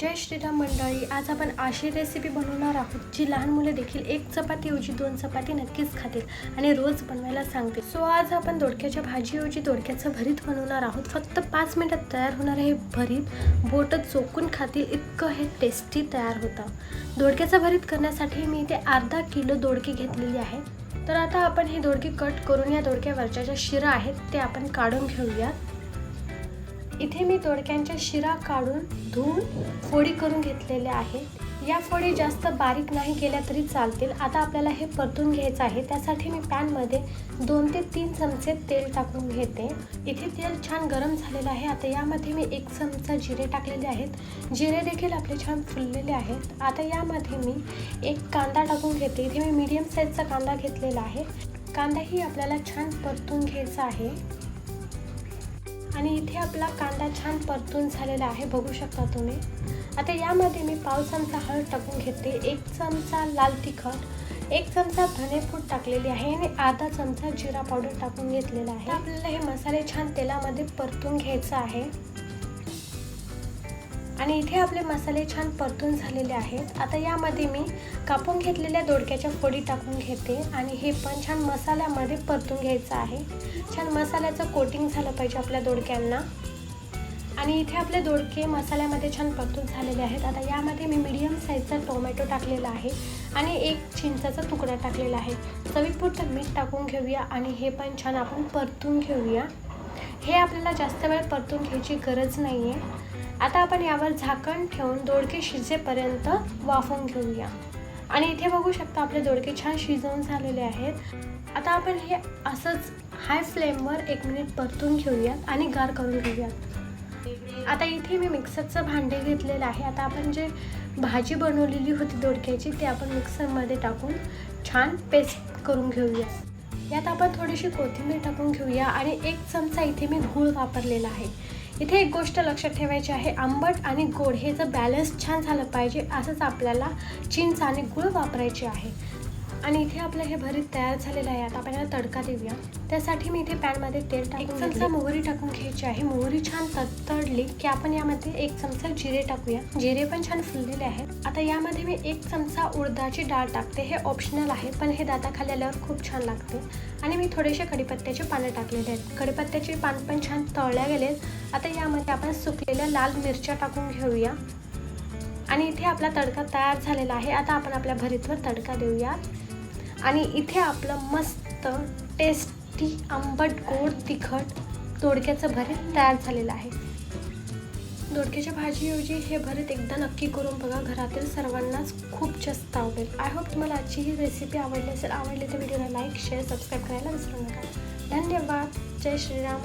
जय श्रीराम मंडळी आज आपण अशी रेसिपी बनवणार आहोत जी लहान मुले देखील एक चपातीऐवजी दोन चपाती नक्कीच खातील आणि रोज बनवायला सांगतील. सो आज आपण दोडक्याच्या भाजीऐवजी दोडक्याचं भरीत बनवणार आहोत. फक्त पाच मिनिटात तयार होणारं हे भरीत बोटं चोकून खातील इतकं हे टेस्टी तयार होतं. दोडक्याचं भरीत करण्यासाठी मी इथे अर्धा किलो दोडके घेतलेली आहे. तर आता आपण हे दोडके कट करून या दोडक्यावरच्या ज्या शिरा आहेत ते आपण काढून घेऊयात. इथे मी दोडक्यांच्या शिरा काढून धुवून फोडी करून घेतलेल्या आहेत. या फोडी जास्त बारीक नाही केल्या तरी चालतील. आता आपल्याला हे परतून घ्यायचं आहे. त्यासाठी मी पॅनमध्ये दोन ते तीन चमचे तेल टाकून घेते. इथे तेल छान गरम झालेलं आहे. आता यामध्ये मी एक चमचा जिरे टाकलेले आहेत. जिरे देखील आपले छान फुललेले आहेत. आता यामध्ये मी एक कांदा टाकून घेते. इथे मी मीडियम साईजचा कांदा घेतलेला आहे. कांदाही आपल्याला छान परतून घ्यायचा आहे. आणि इथे आपला कांदा छान परतून झालेला आहे बघू शकता तुम्ही. आता यामध्ये मी पाव चमचा हळद टाकून घेते एक चमचा लाल तिखट एक चमचा धनेपूड टाकलेली आहे आणि अर्धा चमचा जिरा पावडर टाकून घेतलेला आहे. आपल्याला हे मसाले छान तेलामध्ये परतून घ्यायचं आहे. आणि इथे आपले मसाले छान परतून झालेले आहेत. आता यामध्ये मी कापून घेतलेल्या दोडक्याच्या फोडी टाकून घेते आणि हे पण छान मसाल्यामध्ये परतून घ्यायचं आहे. छान मसाल्याचं कोटिंग झालं पाहिजे आपल्या दोडक्यांना. आणि इथे आपले दोडके मसाल्यामध्ये छान परतून झालेले आहेत. आता यामध्ये मी मीडियम साईजचा टोमॅटो टाकलेला आहे आणि एक चिंचाचा तुकडा टाकलेला आहे. चवीपुरतं मीठ टाकून घेऊया आणि हे पण छान आपण परतून घेऊया. हे आपल्याला जास्त वेळ परतून घ्यायची गरज नाही आहे आता आपण यावर झाकण ठेवून दोडके शिजेपर्यंत वाफवून घेऊया. आणि इथे बघू शकता आपले दोडके छान शिजवून झालेले आहेत. आता आपण हे असंच हाय फ्लेमवर एक मिनिट परतून घेऊयात आणि गार करून घेऊयात. आता इथे मी मिक्सरचं भांडे घेतलेलं आहे. आता आपण जे भाजी बनवलेली होती दोडक्याची ते आपण मिक्सरमध्ये टाकून छान पेस्ट करून घेऊया यात आपण थोडीशी कोथिंबीर टाकून घेऊया आणि एक चमचा इथे मी गूळ वापरलेला आहे. इथे एक गोष्ट लक्षात ठेवायची आहे. आंबट आणि गोड हे जर बॅलन्स छान झालं पाहिजे असंच आपल्याला चिंच आणि गूळ वापरायचे आहे. आणि इथे आपलं हे भरीत तयार झालेलं आहे. आता आपण याला तडका देऊया. त्यासाठी मी इथे पॅनमध्ये तेल टाकून चमचा मोहरी टाकून घ्यायची आहे. मोहरी छान तडतडली की आपण यामध्ये एक चमचा जिरे टाकूया. जिरे पण छान फुललेले आहेत. आता यामध्ये मी एक चमचा उडदाची डाळ टाकते. हे ऑप्शनल आहे पण हे दाताखाली आल्यावर खूप छान लागते. आणि मी थोडेसे कडीपत्त्याचे पानं टाकलेले आहेत. कडीपत्त्याचे पान पण छान तळल्या गेलेत. आता यामध्ये आपण सुकलेल्या लाल मिरच्या टाकून घेऊया. आणि इथे आपला तडका तयार झालेला आहे. आता आपण आपल्या भरीतवर तडका देऊया आणि इथे आपलं मस्त टेस्टी आंबट गोड तिखट दोडक्याचं भरीत तयार झालेलं आहे. दोडक्याच्या भाजीऐवजी हे भरीत एकदा नक्की करून बघा. घरातील सर्वांनाच खूप जास्त आवडेल. आय होप तुम्हाला आजची ही रेसिपी आवडली असेल आवडली तर व्हिडिओला लाईक शेअर सबस्क्राईब करायला विसरू नका. धन्यवाद. जय श्रीराम.